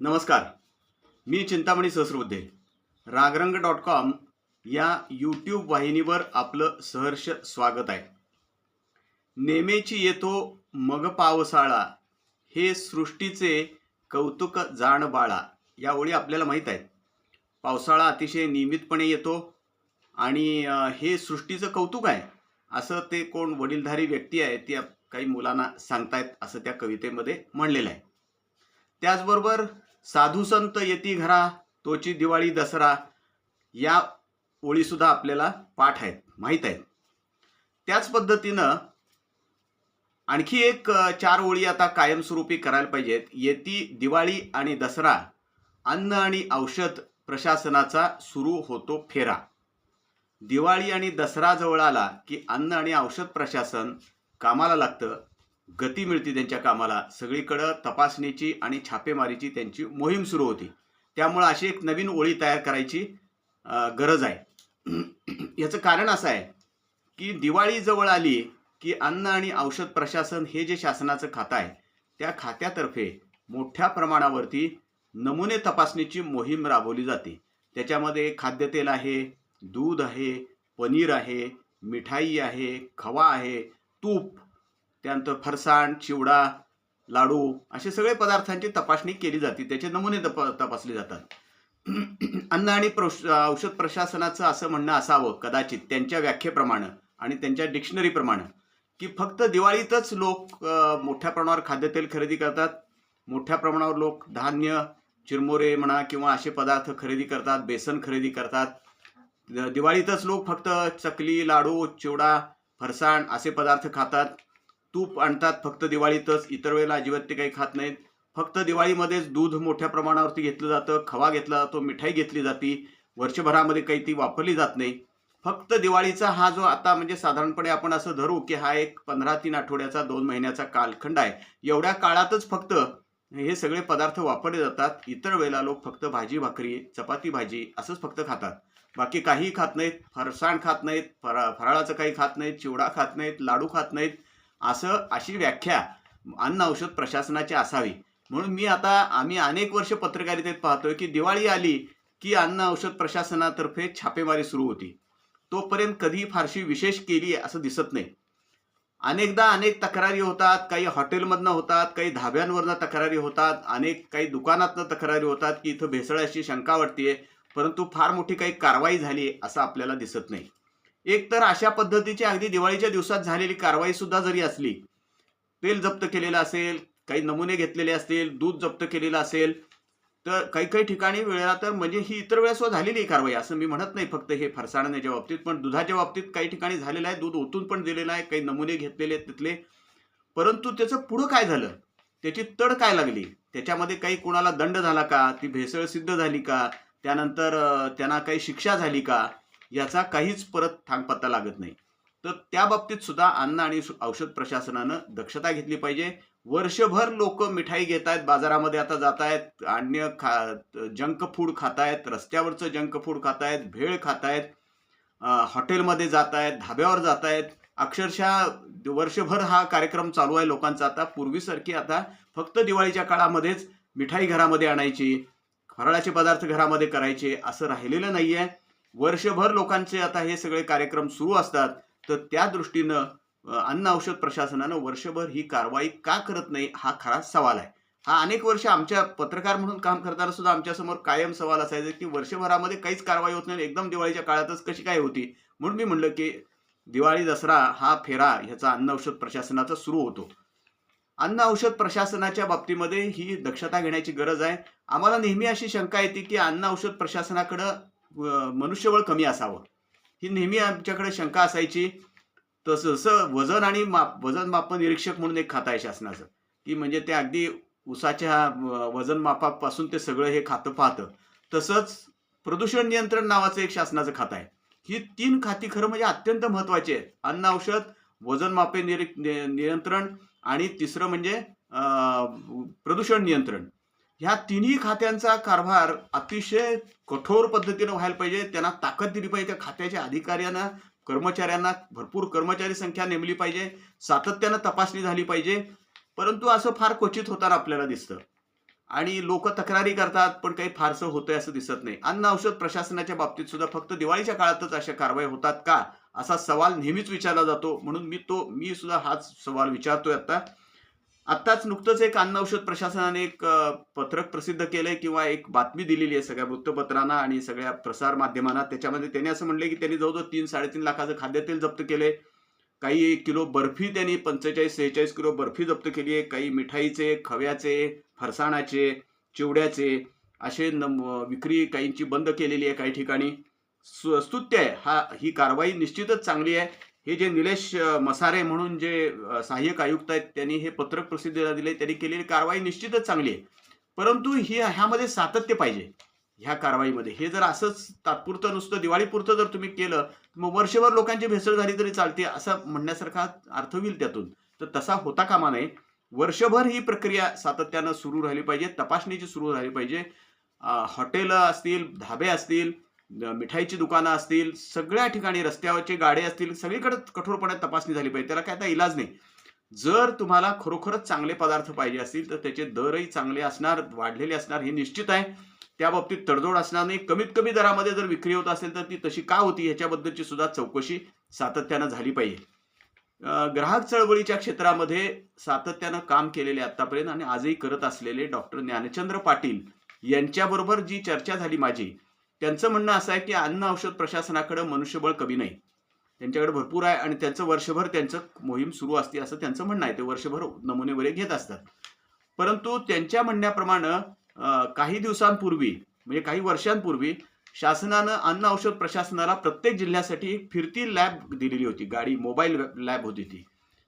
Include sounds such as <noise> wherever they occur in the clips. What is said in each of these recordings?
नमस्कार. मी Chintamani Sahasrabuddhe. Ragrang dot com या यूट्यूब वाहिनीवर आपलं सहर्ष स्वागत आहे. नेमेची येतो मग पावसाळा हे सृष्टीचे कौतुक जाण बाळा या ओळी आपल्याला माहीत आहेत. पावसाळा अतिशय नियमितपणे येतो आणि हे सृष्टीचं कौतुक आहे असं ते कोण वडीलधारी व्यक्ती आहे ती काही मुलांना सांगतायत असं त्या कवितेमध्ये म्हणलेलं आहे. त्याचबरोबर साधू संत येती घरा तोची दिवाळी दसरा या ओळीसुद्धा आपल्याला पाठ आहेत माहीत आहेत. त्याच पद्धतीनं आणखी एक चार ओळी आता कायमस्वरूपी करायला पाहिजेत. येती दिवाळी आणि दसरा अन्न आणि औषध प्रशासनाचा सुरू होतो फेरा. दिवाळी आणि दसरा जवळ आला की अन्न आणि औषध प्रशासन कामाला लागतं. गती मिळते त्यांच्या कामाला. सगळीकडं तपासणीची आणि छापेमारीची त्यांची मोहीम सुरू होती. त्यामुळं अशी एक नवीन ओळी तयार करायची गरज आहे. याचं कारण असं आहे की दिवाळी जवळ आली की अन्न आणि औषध प्रशासन हे जे शासनाचं खातं आहे त्या खात्यातर्फे मोठ्या प्रमाणावरती नमुने तपासणीची मोहीम राबवली जाते. त्याच्यामध्ये खाद्यतेल आहे दूध आहे पनीर आहे मिठाई आहे खवा आहे तूप त्यानंतर फरसाण चिवडा लाडू असे सगळे पदार्थांची तपासणी केली जाते. त्याचे नमुने तप तपासले जातात. <clears throat> अन्न आणि प्रोश औषध प्रशासनाचं असं म्हणणं असावं कदाचित त्यांच्या व्याख्येप्रमाणे आणि त्यांच्या डिक्शनरीप्रमाणे की फक्त दिवाळीतच लोक मोठ्या प्रमाणावर खाद्यतेल खरेदी करतात. मोठ्या प्रमाणावर लोक धान्य चिरमुरे म्हणा किंवा असे पदार्थ खरेदी करतात बेसन खरेदी करतात. दिवाळीतच लोक फक्त चकली लाडू चिवडा फरसाण असे पदार्थ खातात. तूप आणतात फक्त दिवाळीतच. इतर वेळेला अजिबात ते काही खात नाहीत. फक्त दिवाळीमध्येच दूध मोठ्या प्रमाणावरती घेतलं जातं खवा घेतला जातो मिठाई घेतली जाते. वर्षभरामध्ये काही ती वापरली जात नाही. फक्त दिवाळीचा हा जो आता म्हणजे साधारणपणे आपण असं धरू की हा एक पंधरा तीन आठवड्याचा दोन महिन्याचा कालखंड आहे. एवढ्या काळातच फक्त हे सगळे पदार्थ वापरले जातात. इतर वेळेला लोक फक्त भाजी भाकरी चपाती भाजी असंच फक्त खातात. बाकी काहीही खात नाहीत. फरसाण खात नाहीत फरा फराळाचं काही खात नाहीत चिवडा खात नाहीत लाडू खात नाहीत. असं अशी व्याख्या अन्न औषध प्रशासनाची असावी. म्हणून मी आता आम्ही अनेक वर्ष पत्रकारितेत पाहतोय की दिवाळी आली की अन्न औषध प्रशासनातर्फे छापेमारी सुरू होती. तोपर्यंत कधी फारशी विशेष केली असं दिसत नाही. अनेकदा अनेक तक्रारी होतात काही हॉटेलमधनं होतात काही धाब्यांवरनं तक्रारी होतात अनेक काही दुकानातनं तक्रारी होतात की इथं भेसळाची शंका वाटते परंतु फार मोठी काही कारवाई झाली असं आपल्याला दिसत नाही. एक तर अशा पद्धतीची अगदी दिवाळीच्या दिवसात झालेली कारवाई सुद्धा जरी असली तेल जप्त केलेलं असेल काही नमुने घेतलेले असतील दूध जप्त केलेलं असेल तर काही काही ठिकाणी वेळेला तर म्हणजे ही इतर वेळेस झालेली कारवाई असं मी म्हणत नाही फक्त हे फरसाणण्याच्या बाबतीत पण दुधाच्या बाबतीत काही ठिकाणी झालेलं आहे दूध ओतून पण दिलेलं आहे काही नमुने घेतलेले आहेत तिथले. परंतु त्याचं पुढं काय झालं? त्याची तड काय लागली? त्याच्यामध्ये काही कोणाला दंड झाला का? ती भेसळ सिद्ध झाली का? त्यानंतर त्यांना काही शिक्षा झाली का? याचा काहीच परत थांगपत्ता लागत नाही. तर त्या बाबतीत सुद्धा अन्न आणि औषध प्रशासनानं दक्षता घेतली पाहिजे. वर्षभर लोक मिठाई घेत आहेत बाजारामध्ये आता जात आहेत अन्य खा जंक फूड खात आहेत रस्त्यावरचं जंक फूड खात आहेत भेळ खात आहेत हॉटेलमध्ये जात आहेत धाब्यावर जात आहेत अक्षरशः वर्षभर हा कार्यक्रम चालू आहे लोकांचा आता. पूर्वीसारखी आता फक्त दिवाळीच्या काळामध्येच मिठाई घरामध्ये आणायची फराळाचे पदार्थ घरामध्ये करायचे असं राहिलेलं नाही आहे वर्षभर लोकांचे आता हे सगळे कार्यक्रम सुरू असतात तर त्या दृष्टीनं अन्न औषध प्रशासनानं वर्षभर ही कारवाई का करत नाही हा खरा सवाल आहे. हा अनेक वर्ष आमच्या पत्रकार म्हणून काम करताना सुद्धा आमच्यासमोर कायम सवाल असायचा की वर्षभरामध्ये काहीच कारवाई होत नाही. एकदम दिवाळीच्या काळातच कशी काय होती? म्हणून मी म्हणलं की दिवाळी दसरा हा फेरा ह्याचा अन्न औषध प्रशासनाचा सुरू होतो. अन्न औषध प्रशासनाच्या बाबतीमध्ये ही दक्षता घेण्याची गरज आहे. आम्हाला नेहमी अशी शंका येते की अन्न औषध प्रशासनाकडं मनुष्यबळ कमी असावं. ही नेहमी आमच्याकडे शंका असायची. तसं जसं वजन आणि माप वजन मापन निरीक्षक म्हणून एक खातं आहे शासनाचं. की म्हणजे ते अगदी उसाच्या वजन मापापासून ते सगळं हे खातं पाहतं. तसंच प्रदूषण नियंत्रण नावाचं एक शासनाचं खातं आहे. ही तीन खाती खरं म्हणजे अत्यंत महत्वाची आहेत. अन्न औषध वजन मापे निरी नियंत्रण आणि तिसरं म्हणजे प्रदूषण नियंत्रण. ह्या तिन्ही खात्यांचा कारभार अतिशय कठोर पद्धतीनं व्हायला पाहिजे. त्यांना ताकद दिली पाहिजे. त्या खात्याच्या अधिकाऱ्यांना कर्मचाऱ्यांना भरपूर कर्मचारी संख्या नेमली पाहिजे. सातत्यानं तपासणी झाली पाहिजे. परंतु असं फार क्वचित होताना आपल्याला दिसतं. आणि लोक तक्रारी करतात पण काही फारसं होतंय असं दिसत नाही. अन्न औषध प्रशासनाच्या बाबतीत सुद्धा फक्त दिवाळीच्या काळातच अशा कारवाई होतात का? असा सवाल नेहमीच विचारला जातो. म्हणून मी तो मी सुद्धा हाच सवाल विचारतोय आता. आत्ताच नुकतंच एक अन्न औषध प्रशासनाने एक पत्रक प्रसिद्ध केलंय किंवा एक बातमी दिलेली आहे सगळ्या वृत्तपत्रांना आणि सगळ्या प्रसार माध्यमांना. त्याच्यामध्ये त्यांनी असं म्हणलं की त्यांनी जवळजवळ तीन साडेतीन लाखाचं खाद्यतेल जप्त केले काही किलो बर्फी त्यांनी पंचेचाळीस सेहेचाळीस किलो बर्फी जप्त केली आहे. काही मिठाईचे खव्याचे फरसाणाचे चिवड्याचे असे नम विक्री काहींची बंद केलेली आहे काही ठिकाणी. सु- स्तुत्य आहे. हा ही कारवाई निश्चितच चांगली आहे. हे जे निलेश मसारे म्हणून जे सहाय्यक आयुक्त आहेत त्यांनी हे पत्रक प्रसिद्धीला दिले. त्यांनी केलेली कारवाई निश्चितच चांगली आहे. परंतु ही ह्यामध्ये सातत्य पाहिजे ह्या कारवाईमध्ये. हे जर असंच तात्पुरतं नुसतं दिवाळीपुरतं जर तुम्ही केलं मग वर्षभर लोकांची भेसळ झाली तरी चालते असं म्हणण्यासारखा अर्थ होईल त्यातून. तर तसा होता कामा नये. वर्षभर ही प्रक्रिया सातत्यानं सुरू राहिली पाहिजे तपासणीची सुरू राहिली पाहिजे. हॉटेल असतील धाबे असतील मिठाईची दुकानं असतील सगळ्या ठिकाणी रस्त्यावरचे गाडे असतील सगळीकडे कठोरपणे तपासणी झाली पाहिजे. त्याला काय आता इलाज नाही. जर तुम्हाला खरोखरच चांगले पदार्थ पाहिजे असतील तर त्याचे दरही चांगले असणार वाढलेले असणार हे निश्चित आहे. त्या बाबतीत तडजोड असणार नाही. कमीत कमी दरामध्ये जर विक्री होत असेल तर ती तशी का होती ह्याच्याबद्दलची सुद्धा चौकशी सातत्यानं झाली पाहिजे. ग्राहक चळवळीच्या क्षेत्रामध्ये सातत्यानं काम केलेले आतापर्यंत आणि आजही करत असलेले डॉक्टर ज्ञानचंद्र पाटील यांच्याबरोबर जी चर्चा झाली माझी त्यांचं म्हणणं असं आहे की अन्न औषध प्रशासनाकडे मनुष्यबळ कमी नाही. त्यांच्याकडे भरपूर आहे आणि त्यांचं वर्षभर त्यांचं मोहीम सुरू असते असं त्यांचं म्हणणं आहे. ते वर्षभर नमुने वगैरे घेत असतात. परंतु त्यांच्या म्हणण्याप्रमाणे काही दिवसांपूर्वी म्हणजे काही वर्षांपूर्वी शासनानं अन्न औषध प्रशासनाला प्रत्येक जिल्ह्यासाठी एक फिरती लॅब दिलेली होती. गाडी मोबाईल लॅब होती ती.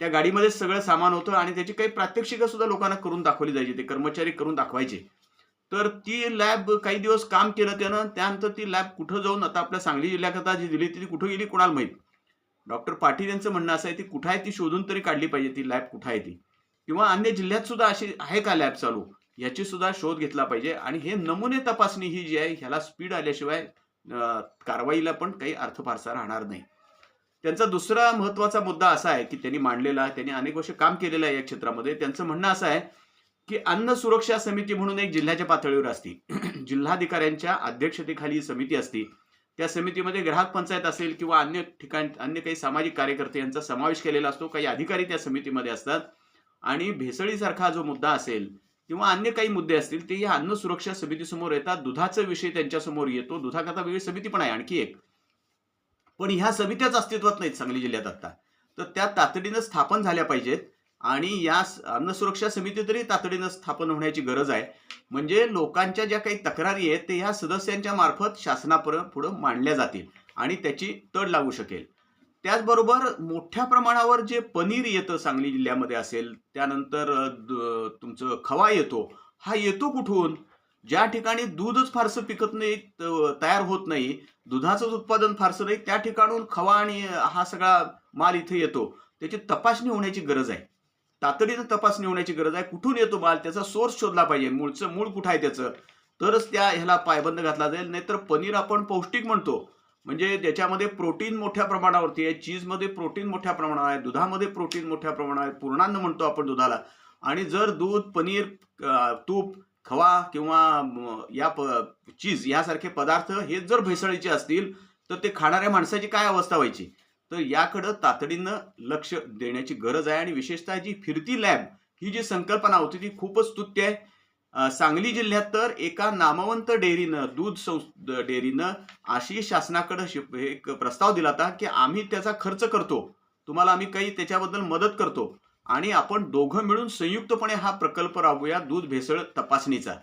त्या गाडीमध्ये सगळं सामान होतं आणि त्याची काही प्रात्यक्षिकं सुद्धा लोकांना करून दाखवली जायची. ते कर्मचारी करून दाखवायचे. तर ती लॅब काही दिवस काम केलं त्यानं त्यानंतर ती लॅब कुठं जाऊन आता आपल्या सांगली जिल्ह्याकरता जी दिली ती कुठं गेली कुणाला माहीत? डॉक्टर पाटील यांचं म्हणणं असं आहे ती कुठं आहे ती शोधून तरी काढली पाहिजे ती लॅब कुठं आहे ती? किंवा अन्य जिल्ह्यात सुद्धा अशी आहे का लॅब चालू? याची सुद्धा शोध घेतला पाहिजे आणि हे नमुने तपासणी ही जी आहे ह्याला स्पीड आल्याशिवाय कारवाईला पण काही अर्थ फारसा राहणार नाही. त्यांचा दुसरा महत्त्वाचा मुद्दा असा आहे की त्यांनी मांडलेला त्यांनी अनेक वर्ष काम केलेलं आहे या क्षेत्रामध्ये. त्यांचं म्हणणं असं आहे की अन्न सुरक्षा समिती म्हणून एक जिल्ह्याच्या पातळीवर असते. <clears throat> जिल्हाधिकाऱ्यांच्या अध्यक्षतेखाली ही समिती असते. त्या समितीमध्ये ग्राहक पंचायत असेल किंवा अन्य ठिकाण अन्य काही सामाजिक कार्यकर्ते यांचा समावेश केलेला असतो. काही अधिकारी त्या समितीमध्ये असतात. आणि भेसळीसारखा जो मुद्दा असेल किंवा अन्य काही मुद्दे असतील ते या अन्न सुरक्षा समितीसमोर येतात. दुधाचा विषय त्यांच्यासमोर येतो. दुधाकरता वेगळी समिती पण आहे आणखी एक. पण ह्या समित्याच अस्तित्वात नाहीत सांगली जिल्ह्यात आता तर त्या तातडीनं स्थापन झाल्या पाहिजेत. आणि या स- अन्न सुरक्षा समिती तरी तातडीनं स्थापन होण्याची गरज आहे. म्हणजे लोकांच्या ज्या काही तक्रारी आहेत ते ह्या सदस्यांच्या मार्फत शासनापर्यंत पुढं मांडल्या जातील आणि त्याची तड लागू शकेल. त्याचबरोबर मोठ्या प्रमाणावर जे पनीर येतं सांगली जिल्ह्यामध्ये असेल त्यानंतर द- तुमचं खवा येतो हा येतो कुठून? ज्या ठिकाणी दूधच फारसं पिकत नाही त- तयार होत नाही दुधाचंच उत्पादन फारसं नाही त्या ठिकाणून खवा आणि हा सगळा माल इथे येतो. त्याची तपासणी होण्याची गरज आहे. तातडीनं तपासणी होण्याची गरज आहे. कुठून येतो माल? त्याचा सोर्स शोधला पाहिजे. मूळचं मूळ कुठं आहे त्याचं? तरच त्या ह्याला पायबंद घातला जाईल. नाहीतर पनीर आपण पौष्टिक म्हणतो. म्हणजे त्याच्यामध्ये प्रोटीन मोठ्या प्रमाणावरती आहे. चीजमध्ये प्रोटीन मोठ्या प्रमाणावर आहे. दुधामध्ये प्रोटीन मोठ्या प्रमाणावर आहे. पूर्णान्न म्हणतो आपण दुधाला. आणि जर दूध पनीर तूप खवा किंवा या प चीज यासारखे पदार्थ हे जर भेसळीचे असतील तर ते खाणाऱ्या माणसाची काय अवस्था व्हायची? तर याकडं तातडीनं लक्ष देण्याची गरज आहे आणि विशेषतः जी फिरती लॅब ही जी संकल्पना होती ती खूपच स्तुत्य आहे. सांगली जिल्ह्यात तर एका नामवंत डेअरीनं दूध संस डेअरीनं अशी शासनाकडे शिप- एक प्रस्ताव दिला होता की आम्ही त्याचा खर्च करतो. तुम्हाला आम्ही काही त्याच्याबद्दल मदत करतो. आणि आपण दोघं मिळून संयुक्तपणे हा प्रकल्प राबवूया दूध भेसळ तपासणीचा.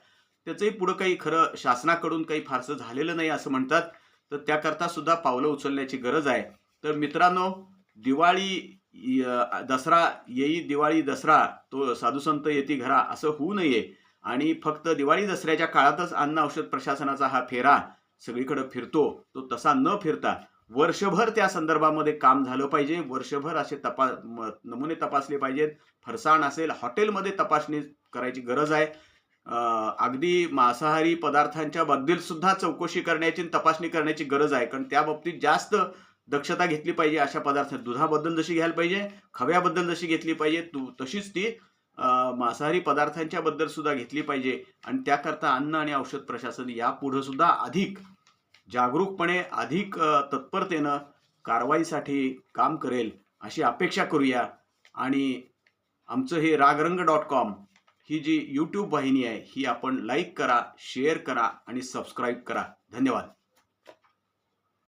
त्याचंही पुढं काही खरं शासनाकडून काही फारसं झालेलं नाही असं म्हणतात. तर त्याकरता सुद्धा पावलं उचलण्याची गरज आहे. तर मित्रांनो दिवाळी य- दसरा येई दिवाळी दसरा तो साधुसंत येती घरा असं होऊ नये. आणि फक्त दिवाळी दसऱ्याच्या काळातच अन्न औषध प्रशासनाचा हा फेरा सगळीकडे फिरतो. तो तसा न फिरता वर्षभर त्या संदर्भामध्ये काम झालं पाहिजे. वर्षभर असे तपा म- नमुने तपासले पाहिजेत. फरसाण असेल हॉटेलमध्ये तपासणी करायची गरज आहे. अगदी मांसाहारी पदार्थांच्या बद्दल सुद्धा चौकशी करण्याची तपासणी करण्याची गरज आहे. कारण त्या बाबतीत जास्त दक्षता घेतली पाहिजे अशा पदार्थ. दुधाबद्दल जशी घ्यायला पाहिजे खव्याबद्दल जशी घेतली पाहिजे तू तशीच ती मांसाहारी पदार्थांच्या बद्दल सुद्धा घेतली पाहिजे. आणि त्याकरता अन्न आणि औषध प्रशासन यापुढे सुद्धा अधिक जागरूकपणे अधिक तत्परतेनं कारवाईसाठी काम करेल अशी अपेक्षा करूया. आणि आमचं हे रागरंग डॉट कॉम ही जी यूट्यूब वाहिनी आहे ही आपण लाईक करा शेअर करा आणि सबस्क्राईब करा. धन्यवाद.